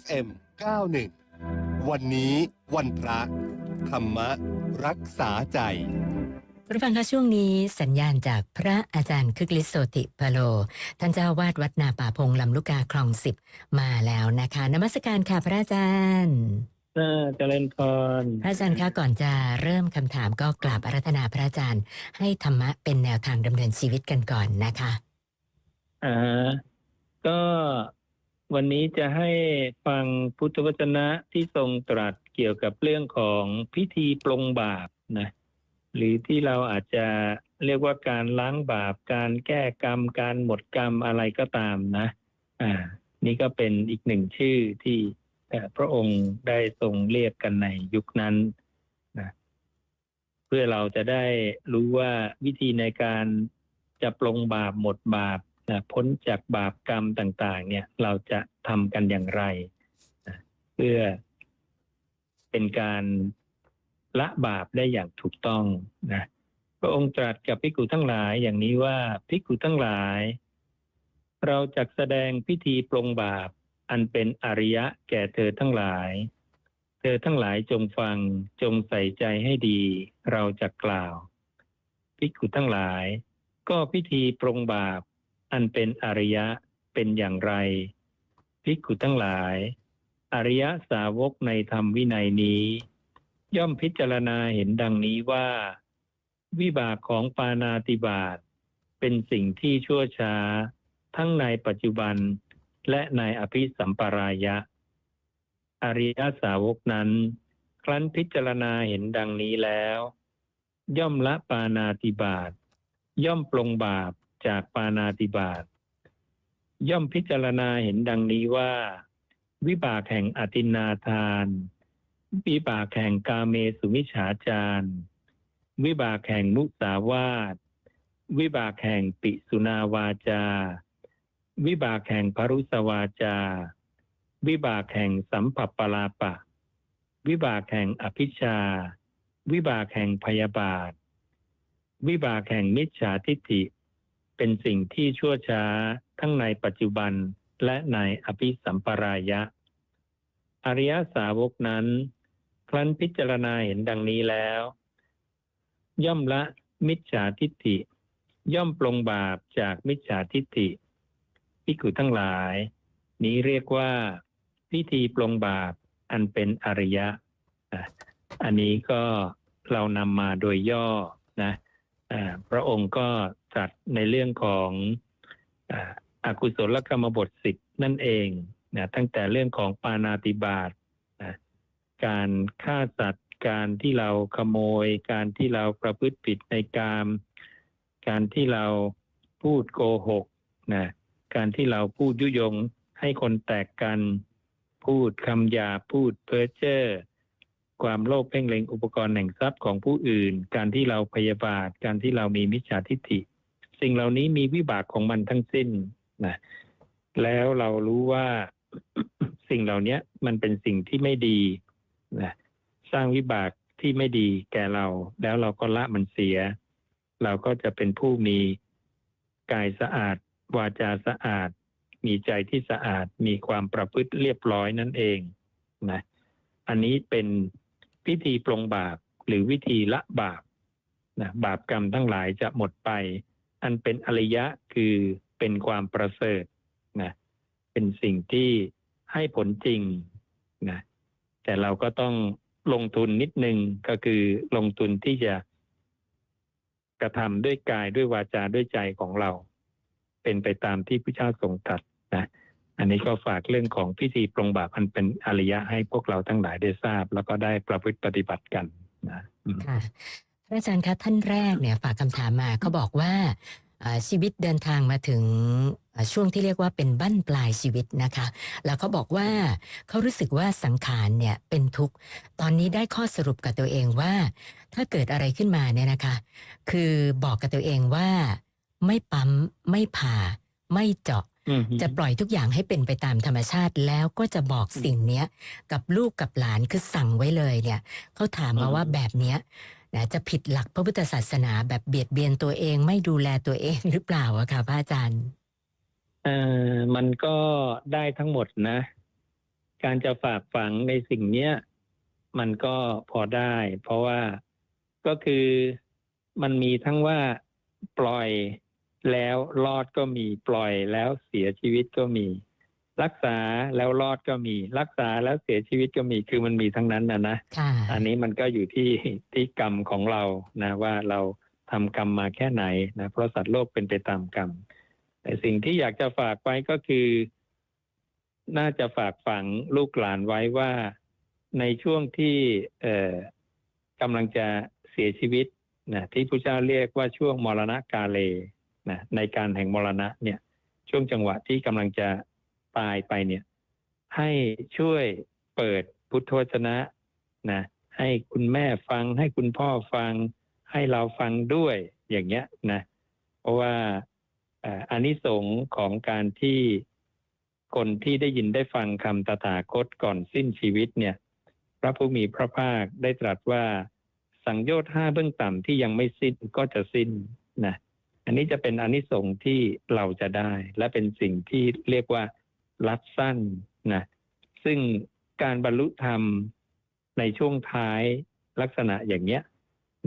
FM 91 วันนี้วันพระ ธรรมรักษาใจคุณผู้ฟังคะช่วงนี้สัญญาณจากพระอาจารย์คึกฤทธิ์โสติพโล ท่านเจ้าวาดวัดนาป่าพงลำลูกกาคลองสิบมาแล้วนะคะนมัสการค่ะพระอาจารย์เออเจริญพรพระอาจารย์คะก่อนจะเริ่มคำถามก็กราบอารัธนาพระอาจารย์ ให้ธรรมะเป็นแนวทางดำเนินชีวิตกันก่อนนะคะอ่าก็ วันนี้จะให้ฟังพุทธวจนะที่ทรงตรัสเกี่ยวกับเรื่องของพิธีปลงบาปนะหรือที่เราอาจจะเรียกว่าการล้างบาป การแก้กรรม การหมดกรรมอะไรก็ตามนะ อ่า นี่ก็เป็นอีกหนึ่งชื่อที่พระองค์ได้ทรงเรียกกันในยุคนั้นนะเพื่อเราจะได้รู้ว่าวิธีในการจะปลงบาปหมดบาป นะพ้นจากบาปกรรมต่างๆ เนี่ยเราจะทำกันอย่างไรนะเพื่อเป็นการละบาปได้อย่างถูกต้องนะพระองค์ตรัสกับภิกุทั้งหลายอย่างนี้ว่าภิกุทั้งหลาย เราจะแสดงพิธีปลงบาปอันเป็นอริยะแก่เธอทั้งหลาย เธอทั้งหลายจงฟังจงใส่ใจให้ดี เราจะกล่าวภิกุทั้งหลาย ก็พิธีปรงบาป อันเป็นอริยะเป็นอย่างไรภิกขุทั้งหลาย อริยสาวกในธรรมวินัยนี้ ย่อมพิจารณาเห็นดังนี้ว่า วิบากของปานาติบาตเป็นสิ่งที่ชั่วช้า ทั้งในปัจจุบันและในอภิสัมปรายะ อริยสาวกนั้น ครั้นพิจารณาเห็นดังนี้แล้ว ย่อมละปานาติบาตย่อมปลงบาป จากปานาติบาตย่อมพิจารณาเห็นดังนี้ว่า วิบากแห่งอตินนาทาน วิบากแห่งกาเมสุมิฉาจารวิบากแห่งมุสาวาทวิบากแห่งปิสุนาวาจา วิบากแห่งพรุสวาจา วิบากแห่งสัมผัปปลาปะ วิบากแห่งอภิชา วิบากแห่งพยาบาท วิบากแห่งมิจฉาทิฏฐิ เป็นสิ่งที่ชั่วช้าทั้งในปัจจุบันและในอภิสัมปรายะ อริยสาวกนั้น ครั้นพิจารณาเห็นดังนี้แล้ว ย่อมละมิจฉาทิฏฐิ ย่อมปลงบาปจากมิจฉาทิฏฐิพิกุทั้งหลาย นี้เรียกว่า พิธีปลงบาปอันเป็นอริยะ อันนี้ก็เรานำมาโดยย่อนะอ่าพระองค์ก็ สัตรัสในเรื่องของอากุศลกรรมบทสิบนั่นเองนะตั้งแต่เรื่องของปานาติบาตนะการฆ่าสัตว์ การที่เราขโมย การที่เราประพฤติผิดในกาม การที่เราพูดโกหกนะการที่เราพูดยุยงให้คนแตกกัน พูดคำหยาพูดเพ้อเจ้อความโลภเพ่งเล็งอุปกรณ์แห่งทรัพย์ของผู้อื่น การที่เราพยาบาท การที่เรามีมิจฉาทิฏฐิ สิ่งเหล่านี้มีวิบากของมันทั้งสิ้นนะแล้วเรารู้ว่าสิ่งเหล่านี้มันเป็นสิ่งที่ไม่ดีนะสร้างวิบากที่ไม่ดีแก่เรา แล้วเราก็ละมันเสีย เราก็จะเป็นผู้มีกายสะอาด วาจาสะอาด มีใจที่สะอาด มีความประพฤติเรียบร้อยนั่นเองนะอันนี้เป็นพิธีปลงบาปหรือวิธีละบาปนะบาปกรรมทั้งหลายจะหมดไป อันเป็นอริยะคือเป็นความประเสริฐนะเป็นสิ่งที่ให้ผลจริงนะแต่เราก็ต้องลงทุนนิดนึงก็คือลงทุนที่จะกระทำด้วยกายด้วยวาจาด้วยใจของเรา เป็นไปตามที่พระเจ้าทรงตรัสนะอันนี้ก็ฝากเรื่องของพิธีปรงบาปอันเป็นอริยะให้พวกเราทั้งหลายได้ทราบ แล้วก็ได้ประพฤติปฏิบัติกันนะค่ะ พระอาจารย์คะท่านแรกเนี่ยฝากคำถามมาเขาบอกว่าอ่าชีวิตเดินทางมาถึงอ่าช่วงที่เรียกว่าเป็นบั้นปลายชีวิตนะคะ แล้วเขาบอกว่าเขารู้สึกว่าสังขารเนี่ยเป็นทุกข์ ตอนนี้ได้ข้อสรุปกับตัวเองว่า ถ้าเกิดอะไรขึ้นมาเนี่ยนะคะ คือบอกกับตัวเองว่า ไม่ปั๊มไม่ผ่า ไม่เจาะอืมจะปล่อยทุกอย่างให้เป็นไปตามธรรมชาติแล้วก็จะบอกสิ่งเนี้ย กับลูกกับหลานคือสั่งไว้เลยเนี่ยเขาถามมาว่าแบบเนี้ย นะจะผิดหลักพระพุทธศาสนาแบบเบียดเบียนตัวเองไม่ดูแลตัวเองหรือเปล่าอะค่ะพระอาจารย์เออมันก็ได้ทั้งหมดนะ การจะฝากฝังในสิ่งเนี้ยมันก็พอได้ เพราะว่าก็คือมันมีทั้งว่าปล่อยแล้วรอดก็มีปล่อยแล้วเสียชีวิตก็มี รักษาแล้วรอดก็มี รักษาแล้วเสียชีวิตก็มีคือมันมีทั้งนั้นนะนะค่ะอันนี้มันก็อยู่ที่ที่กรรมของเรานะว่าเราทำกรรมมาแค่ไหนนะเพราะสัตว์โลกเป็นไปตามกรรมแต่สิ่งที่อยากจะฝากไว้ก็คือ น่าจะฝากฝังลูกหลานไว้ว่าในช่วงที่เอ่อกำลังจะเสียชีวิตนะที่พระเจ้าเรียกว่าช่วงมรณะกาเลนะในการแห่งมรณะเนี่ย ช่วงจังหวะที่กำลังจะ ตายไปเนี่ย ให้ช่วยเปิดพุทธวจนะนะให้คุณแม่ฟัง ให้คุณพ่อฟัง ให้เราฟังด้วยอย่างเงี้ยนะเพราะว่าอานิสงส์ของการที่คนที่ได้ยินได้ฟังคำตถาคตก่อนสิ้นชีวิตเนี่ย พระผู้มีพระภาคได้ตรัสว่าสังโยชน์ห้าเบื้องต่ำที่ยังไม่สิ้นก็จะสิ้นนะอันนี้จะเป็นอานิสงส์ที่เราจะได้ และเป็นสิ่งที่เรียกว่า รัดสั้นนะซึ่งการบรรลุธรรมในช่วงท้ายลักษณะอย่างเนี้ย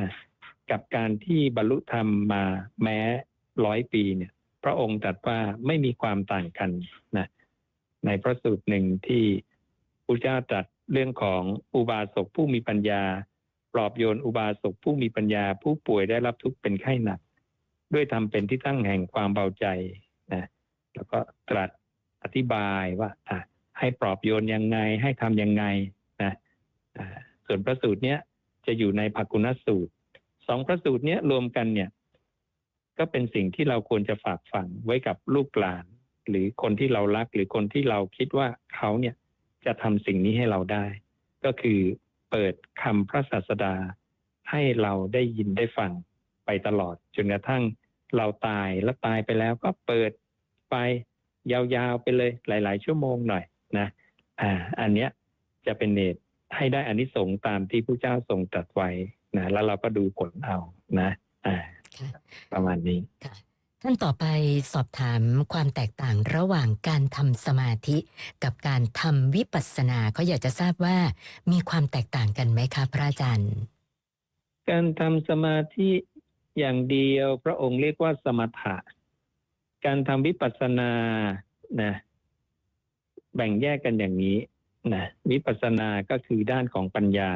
นะกับการที่บรรลุธรรมมาแม้ร้อยปีเนี่ย พระองค์ตรัสว่าไม่มีความต่างกันนะในพระสูตรหนึ่งที่พระเจ้าตรัสเรื่องของอุบาสกผู้มีปัญญา ปลอบโยนอุบาสกผู้มีปัญญา ผู้ป่วยได้รับทุกข์เป็นไข้หนัก ด้วยทำเป็นที่ตั้งแห่งความเบาใจนะแล้วก็ตรัส อธิบายว่าอะให้ปลอบโยนยังไง ให้ทำยังไงนะส่วนพระสูตรเนี้ยจะอยู่ในภกุณสูตรสองพระสูตรเนี้ยรวมกันเนี่ย ก็เป็นสิ่งที่เราควรจะฝากฝังไว้กับลูกหลาน หรือคนที่เรารักหรือคนที่เราคิดว่าเขาเนี่ยจะทำสิ่งนี้ให้เราได้ ก็คือเปิดคำพระศาสดา ให้เราได้ยินได้ฟังไปตลอดจนกระทั่งเราตายแล้วตายไปแล้วก็เปิดไป ยาวๆไปเลยหลาย ๆ ชั่วโมงหน่อยนะอ่าอันเนี้ยจะเป็นเนตให้ได้อานิสงส์ตามที่ผู้เจ้าทรงตรัสไว้นะแล้วเราก็ดูผลเอานะอ่าค่ะประมาณนี้ค่ะท่านต่อไปสอบถามความแตกต่างระหว่างการทำสมาธิ กับการทำวิปัสสนาเขาอยากจะทราบว่ามีความแตกต่างกันไหมคะพระอาจารย์ การทำสมาธิอย่างเดียวพระองค์เรียกว่าสมถะ การทำวิปัสสนานะแบ่งแยกกันอย่างนี้นะวิปัสสนาก็คือด้านของปัญญา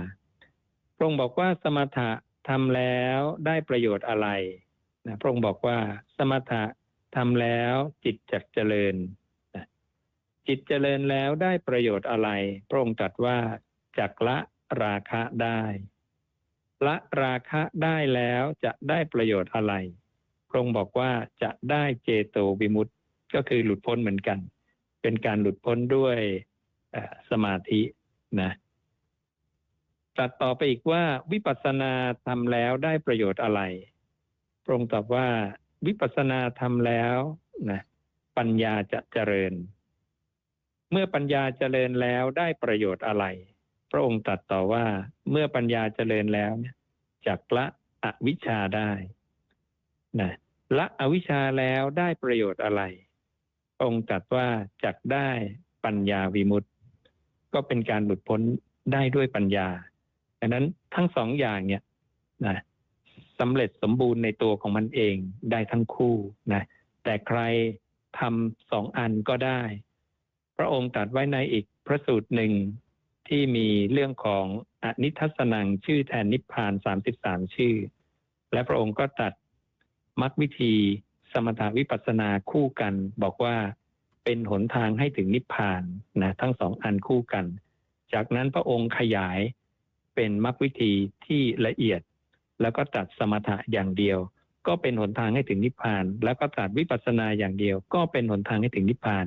พระองค์บอกว่าสมถะทำแล้วได้ประโยชน์อะไรนะพระองค์บอกว่าสมถะทำแล้วจิตจักเจริญนะจิตเจริญแล้วได้ประโยชน์อะไร พระองค์ตรัสว่าจักละราคะได้ ละราคะได้แล้วจะได้ประโยชน์อะไร ระองค์บอกว่าจะได้เจโตวิมุตต์ก็คือหลุดพ้นเหมือนกัน เป็นการหลุดพ้นด้วยสมาธินะตัดต่อไปอีกว่าวิปัสสนาทำแล้วได้ประโยชน์อะไร พระองค์ตอบว่าวิปัสสนาทำแล้วนะปัญญาจะเจริญ เมื่อปัญญาเจริญแล้วได้ประโยชน์อะไร พระองค์ตรัสต่อว่าเมื่อปัญญาเจริญแล้วเนี่ยจักละอวิชชาได้นะ ละอวิชชาแล้วได้ประโยชน์อะไร องค์ตรัสว่าจักได้ปัญญาวิมุตติ ก็เป็นการหลุดพ้นได้ด้วยปัญญาดังนั้นทั้งสองอย่างเนี่ยนะสำเร็จสมบูรณ์ในตัวของมันเองได้ทั้งคู่นะแต่ใครทำสองอันก็ได้ พระองค์ตรัสไว้ในอีกพระสูตรหนึ่งที่มีเรื่องของอนิทัศนังชื่อแทนนิพพานสามสิบสามชื่อ และพระองค์ก็ตรัด มรรควิธีสมถาวิปัสสนาคู่กัน บอกว่าเป็นหนทางให้ถึงนิพพานนะทั้งสองอันคู่กัน จากนั้นพระองค์ขยายเป็นมรรควิธีที่ละเอียด แล้วก็ตัดสมถะอย่างเดียว ก็เป็นหนทางให้ถึงนิพพาน แล้วก็ตัดวิปัสสนาอย่างเดียว ก็เป็นหนทางให้ถึงนิพพาน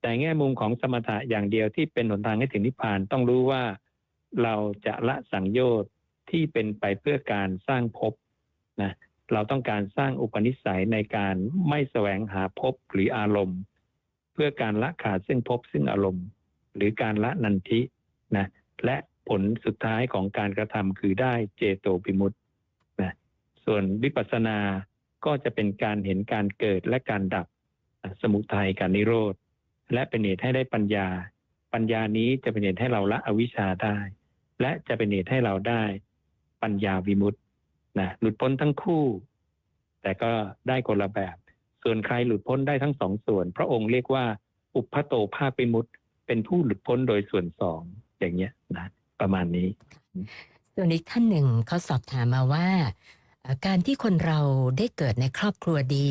แต่แง่มุมของสมถะอย่างเดียวที่เป็นหนทางให้ถึงนิพพานต้องรู้ว่า เราจะละสังโยชน์ที่เป็นไปเพื่อการสร้างภพนะ เราต้องการสร้างอุปนิสัยในการไม่แสวงหาภพหรืออารมณ์ เพื่อการละขาดซึ่งภพซึ่งอารมณ์ หรือการละนันทินะและผลสุดท้ายของการกระทำคือได้เจโตปิมุตต์นะส่วนวิปัสสนาก็จะเป็นการเห็นการเกิดและการดับสมุทัยการนิโรธ และเป็นเหตุให้ได้ปัญญา ปัญญานี้จะเป็นเหตุให้เราละอวิชชาได้ และจะเป็นเหตุให้เราได้ ปัญญาวิมุตติ นะหลุดพ้นทั้งคู่ แต่ก็ได้คนละแบบ ส่วนใครหลุดพ้นได้ทั้งสองส่วน พระองค์เรียกว่า อุปพโตภาควิมุตเป็นผู้หลุดพ้นโดยส่วนสองอย่างเงี้ยนะประมาณนี้ ส่วนอีกท่านหนึ่งเขาสอบถามมาว่า การที่คนเราได้เกิดในครอบครัวดี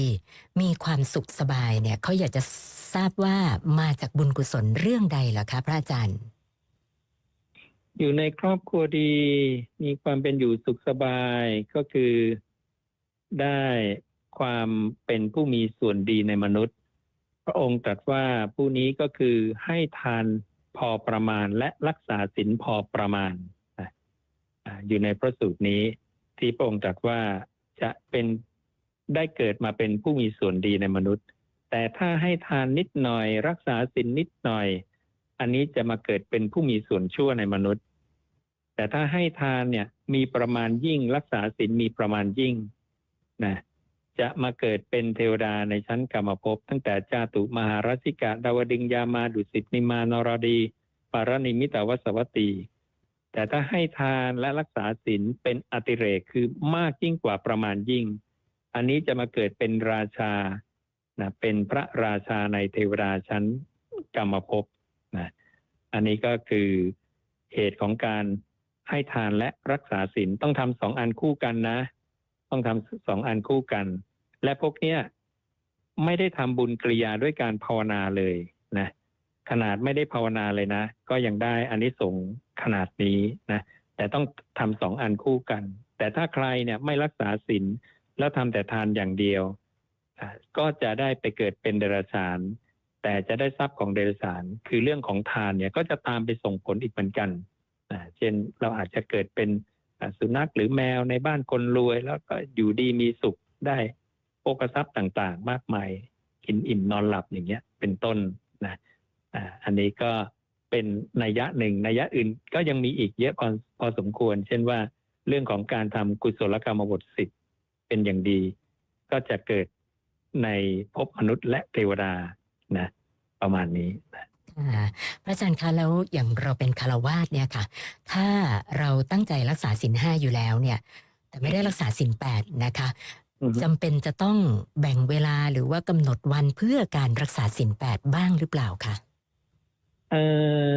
มีความสุขสบายเนี่ยเขาอยากจะทราบว่ามาจากบุญกุศลเรื่องใดเหรอคะพระอาจารย์ อยู่ในครอบครัวดี มีความเป็นอยู่สุขสบายก็คือได้ความเป็นผู้มีส่วนดีในมนุษย์ พระองค์ตรัสว่าผู้นี้ก็คือให้ทานพอประมาณและรักษาศีลพอประมาณ อยู่ในพระสูตรนี้ที่พระองค์ตรัสว่าจะเป็นได้เกิดมาเป็นผู้มีส่วนดีในมนุษย์ แต่ถ้าให้ทานนิดหน่อย รักษาศีลนิดหน่อย อันนี้จะมาเกิดเป็นผู้มีส่วนชั่วในมนุษย์ แต่ถ้าให้ทานเนี่ยมีประมาณยิ่ง รักษาศีลมีประมาณยิ่งนะจะมาเกิดเป็นเทวดาในชั้นกรรมภพตั้งแต่จาตุมหาราชิกะดาวดึงยามาดุสิตนิมานรดีปารณิมิตาวสวัตตีแต่ถ้าให้ทานและรักษาศีลเป็นอติเรกคือมากยิ่งกว่าประมาณยิ่ง อันนี้จะมาเกิดเป็นราชานะเป็นพระราชาในเทวดาชั้นกรรมภพนะอันนี้ก็คือเหตุของการ ให้ทานและรักษาศีลต้องทำสองอันคู่กันนะ ต้องทำสองอันคู่กัน และพวกเนี้ยไม่ได้ทำบุญกริยาด้วยการภาวนาเลยนะ ขนาดไม่ได้ภาวนาเลยนะ ก็ยังได้อันนี้สงขนาดนี้นะ แต่ต้องทำสองอันคู่กัน แต่ถ้าใครเนี่ยไม่รักษาศีลแล้วทำแต่ทานอย่างเดียว ก็จะได้ไปเกิดเป็นเดรัจฉานแต่จะได้ทรัพย์ของเดรัจฉาน คือเรื่องของทานเนี่ยก็จะตามไปส่งผลอีกเหมือนกัน เช่นเราอาจจะเกิดเป็นสุนัขหรือแมวในบ้านคนรวย แล้วก็อยู่ดีมีสุขได้โภกทรัพย์ต่างๆ มากมายกินอิ่มนอนหลับอย่างเงี้ย เป็นต้นนะอันนี้ก็เป็นนัยยะหนึ่งนัยยะอื่นก็ยังมีอีกเยอะพอพอสมควร เช่นว่าเรื่องของการทำกุศลกรรมบทสิบเป็นอย่างดี ก็จะเกิดในภพมนุษย์และเทวดานะ ประมาณนี้นะ ค่ะพระอาจารย์คะแล้วอย่างเราเป็นคารวาสเนี่ยค่ะ ถ้าเราตั้งใจรักษาศีลห้าอยู่แล้วเนี่ย แต่ไม่ได้รักษาศีลแปดนะคะอือฮึจำเป็นจะต้องแบ่งเวลาหรือว่ากำหนดวันเพื่อการรักษาศีลแปดบ้างหรือเปล่าคะเอ่อ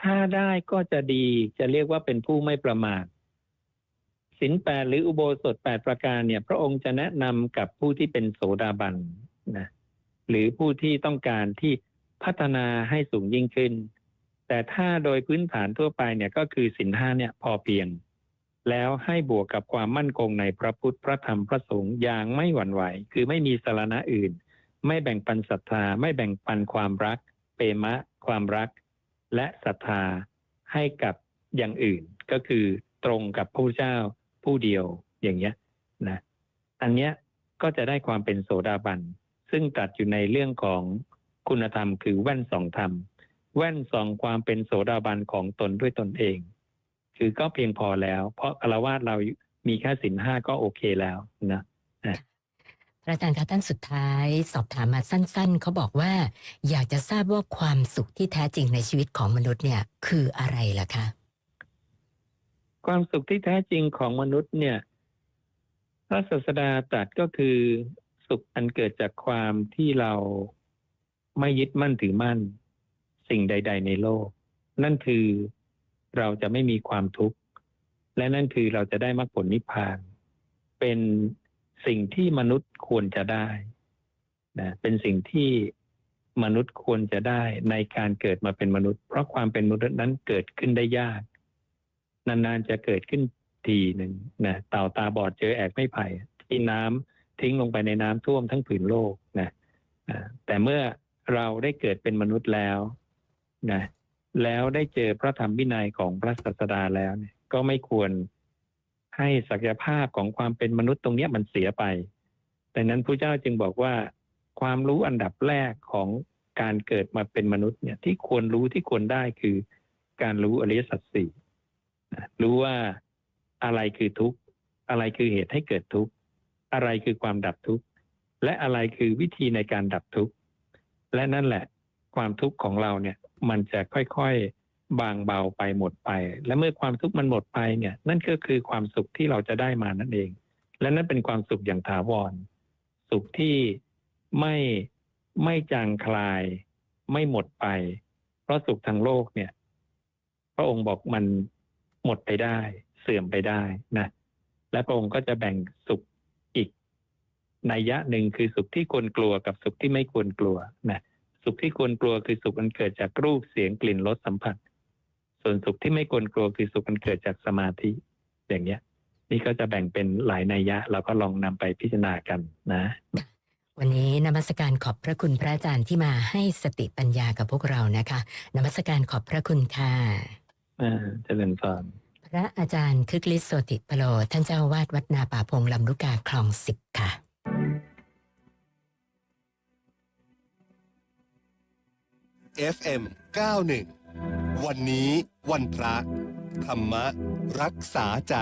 ถ้าได้ก็จะดีจะเรียกว่าเป็นผู้ไม่ประมาทสินแปดหรืออุโบสถแปดประการเนี่ย พระองค์จะแนะนำกับผู้ที่เป็นโสดาบันนะหรือผู้ที่ต้องการที่ พัฒนาให้สูงยิ่งขึ้น แต่ถ้าโดยพื้นฐานทั่วไปเนี่ยก็คือสินห้าเนี่ยพอเพียง แล้วให้บวกกับความมั่นคงในพระพุทธพระธรรมพระสงฆ์อย่างไม่หวั่นไหว คือไม่มีสารณะอื่น ไม่แบ่งปันศรัทธา ไม่แบ่งปันความรัก เปรมะ ความรัก และศรัทธาให้กับอย่างอื่น ก็คือตรงกับพระพุทธเจ้าผู้เดียวอย่างเงี้ยนะอันเนี้ยก็จะได้ความเป็นโสดาบัน ซึ่งตัดอยู่ในเรื่องของ คุณธรรมคือแว่นสองธรรม แว่นสองความเป็นโสดาบันของตนด้วยตนเอง คือก็เพียงพอแล้ว เพราะอารวาสเรามีแค่สินห้าก็โอเคแล้วนะพระอาจารย์คะท่านสุดท้ายสอบถามมาสั้น ๆเขาบอกว่า อยากจะทราบว่าความสุขที่แท้จริงในชีวิตของมนุษย์เนี่ยคืออะไรล่ะคะ ความสุขที่แท้จริงของมนุษย์เนี่ยพระศาสดาตรัสก็คือสุขอันเกิดจากความที่เรา ไม่ยึดมั่นถือมั่น สิ่งใด ๆ ในโลก นั่นคือเราจะไม่มีความทุกข์และนั่นคือเราจะได้มรรคผลนิพพาน เป็นสิ่งที่มนุษย์ควรจะได้นะเป็นสิ่งที่มนุษย์ควรจะได้ในการเกิดมาเป็นมนุษย์ เพราะความเป็นมนุษย์นั้นเกิดขึ้นได้ยาก นานๆจะเกิดขึ้นทีหนึ่งนะเต่าตาบอดเจอแอกไม่ไผ่ที่น้ำทิ้งลงไปในน้ำท่วมทั้งผืนโลกนะแต่เมื่อ เราได้เกิดเป็นมนุษย์แล้วนะแล้วได้เจอพระธรรมวินัยของพระศาสดาแล้วเนี่ยก็ไม่ควรให้ศักยภาพของความเป็นมนุษย์ตรงเนี้ยมันเสียไปดังนั้นพระเจ้าจึงบอกว่า ความรู้อันดับแรกของการเกิดมาเป็นมนุษย์เนี่ยที่ควรรู้ที่ควรได้คือการรู้อริยสัจสี่รู้ว่าอะไรคือทุกข์ อะไรคือเหตุให้เกิดทุกข์ อะไรคือความดับทุกข์ และอะไรคือวิธีในการดับทุกข์ และนั่นแหละความทุกข์ของเราเนี่ยมันจะค่อยๆบางเบาไปหมดไป และเมื่อความทุกข์มันหมดไปเนี่ย นั่นก็คือความสุขที่เราจะได้มานั่นเอง และนั่นเป็นความสุขอย่างถาวร สุขที่ไม่ไม่จางคลาย ไม่หมดไป เพราะสุขทางโลกเนี่ย พระองค์บอกมันหมดไปได้ เสื่อมไปได้นะและพระองค์ก็จะแบ่งสุข นัยยะหนึ่งคือสุขที่ควรกลัวกับสุขที่ไม่ควรกลัวนะสุขที่ควรกลัวคือสุขมันเกิดจากรูปเสียงกลิ่นรสสัมผัส ส่วนสุขที่ไม่ควรกลัวคือสุขมันเกิดจากสมาธิ อย่างเงี้ย นี่ก็จะแบ่งเป็นหลายนัยยะ เราก็ลองนำไปพิจารณากันนะ วันนี้นมัสการขอบพระคุณพระอาจารย์ที่มาให้สติปัญญากับพวกเรานะคะนมัสการขอบพระคุณค่ะอ่าเจริญพรพระอาจารย์คึกฤทธิ์โสติปโลท่านเจ้าอาวาดวัดนาป่าพงลำลูกกาคลองสิบค่ะ FM 91 วันนี้วันพระ ธรรมรักษาใจ